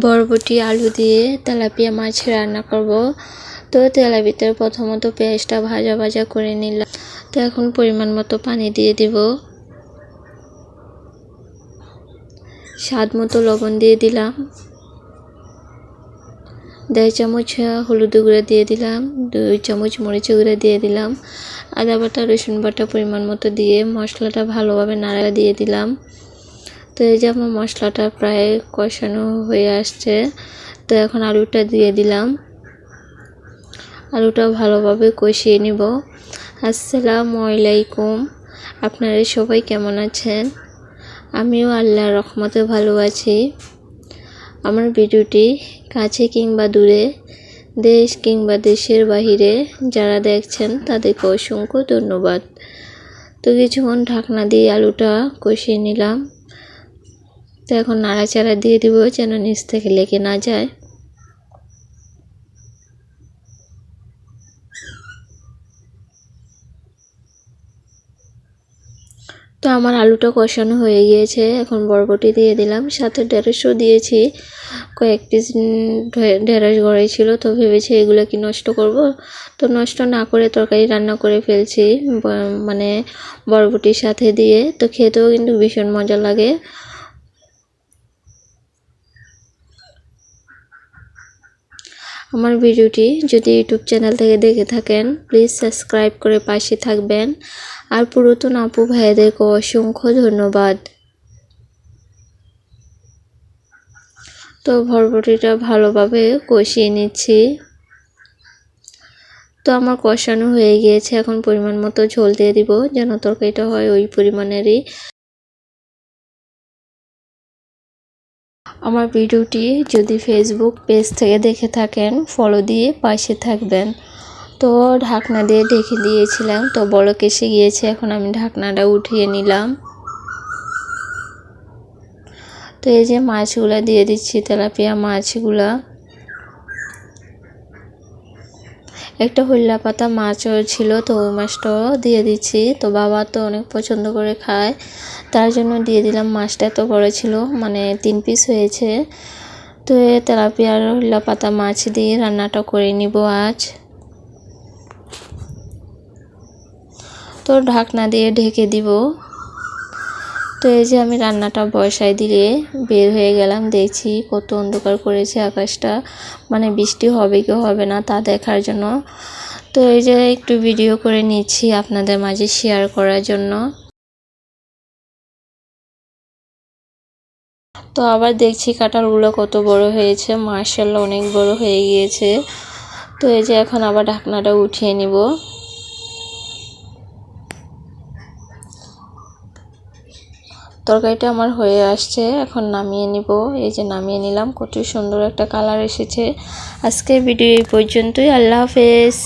বরবটি, আলু দিয়ে তেলাপিয়া মাছ রান্না করব। তো তেলের ভিতরে প্রথমত পেঁয়াজটা ভাজা ভাজা করে নিলাম। তো এখন পরিমাণ মতো পানি দিয়ে দিব। স্বাদ মতো লবণ দিয়ে দিলাম। দেড় চামচ হলুদ গুঁড়া দিয়ে দিলাম। দুই চামচ মরিচ গুঁড়ো দিয়ে দিলাম। আদা বাটা, রসুন বাটা পরিমাণ মতো দিয়ে মশলাটা ভালোভাবে নাড়া দিয়ে দিলাম। তো এই যে আমার মশলাটা প্রায় কষানো হয়ে আসছে, তো এখন আলুটা দিয়ে দিলাম। আলুটা ভালোভাবে কষিয়ে নিব। আসসালামু আলাইকুম। আপনারা সবাই কেমন আছেন? আমিও আল্লাহর রহমতে ভালো আছি। আমার ভিডিওটি কাছে কিংবা দূরে, দেশ কিংবা দেশের বাহিরে যারা দেখছেন, তাদেরকে অসংখ্য ধন্যবাদ। তো কিছুক্ষণ ঢাকনা দিয়ে আলুটা কষিয়ে নিলাম। তো এখন নাড়াচাড়া দিয়ে দিব যেন নিচ থেকে লেগে না যায়। তো আমার আলুটা কষানো হয়ে গিয়েছে, এখন বরবটি দিয়ে দিলাম। সাথে ঢেঁড়সও দিয়েছি, কয়েক পিস ঢেঁড়স ঘরে ছিল, তো ভেবেছি এগুলো কি নষ্ট করব। তো নষ্ট না করে তরকারি রান্না করে ফেলছি মানে বরবটির সাথে দিয়ে। তো খেতেও কিন্তু ভীষণ মজা লাগে। আমার ভিডিওটি যদি ইউটিউব চ্যানেল থেকে দেখে থাকেন প্লিজ সাবস্ক্রাইব করে পাশে থাকবেন। আর পুরাতন আপু ভাইদেরকে অসংখ্য ধন্যবাদ। তো ভরবটিটা ভালোভাবে কষিয়ে নিচ্ছি। তো আমার কষানো হয়ে গিয়েছে, এখন পরিমাণ মতো ঝোল দিয়ে দিব, যেন তরকারিটা হয় ওই পরিমাণেরই। আমার ভিডিওটি যদি ফেসবুক পেজ থেকে দেখে থাকেন ফলো দিয়ে পাশে থাকবেন। তো ঢাকনা দিয়ে ঢেকে দিয়েছিলাম, তো বড় কেসে গিয়েছে, এখন আমি ঢাকনাটা উঠিয়ে নিলাম। তো এই যে মাছগুলো দিয়ে দিচ্ছি, তেলাপিয়া মাছগুলা। একটা হল্লা পাতা মাছও ছিল, তো ওই মাছটাও দিয়ে দিচ্ছি। তো বাবা তো অনেক পছন্দ করে খায়, তার জন্য দিয়ে দিলাম। মাছটা এত বড় ছিল মানে তিন পিস হয়েছে। তো এ তেলাপিয়ার হল্লা পাতা মাছ দিয়ে রান্নাটা করে নিব আজ। তো ঢাকনা দিয়ে ঢেকে দিব। তো এই যে আমি রান্নাটা বসাই দিয়ে বের হয়ে গেলাম, দেখছি কত অন্ধকার করেছে আকাশটা। মানে বৃষ্টি হবে কি হবে না তা দেখার জন্য। তো এই যে একটু ভিডিও করে নিচ্ছি আপনাদের মাঝে শেয়ার করার জন্য। তো আবার দেখছি কাঁঠালগুলো কত বড় হয়েছে মার্শাল্লাহ অনেক বড় হয়ে গিয়েছে। তো এই যে এখন আবার ঢাকনাটা উঠিয়ে নিব। তরকারিটা আমার হয়ে আসছে, এখন নামিয়ে নিব। এই যে নামিয়ে নিলাম, কত সুন্দর একটা কালার এসেছে। আজকে ভিডিও এই পর্যন্তই, আল্লাহ হাফেজ।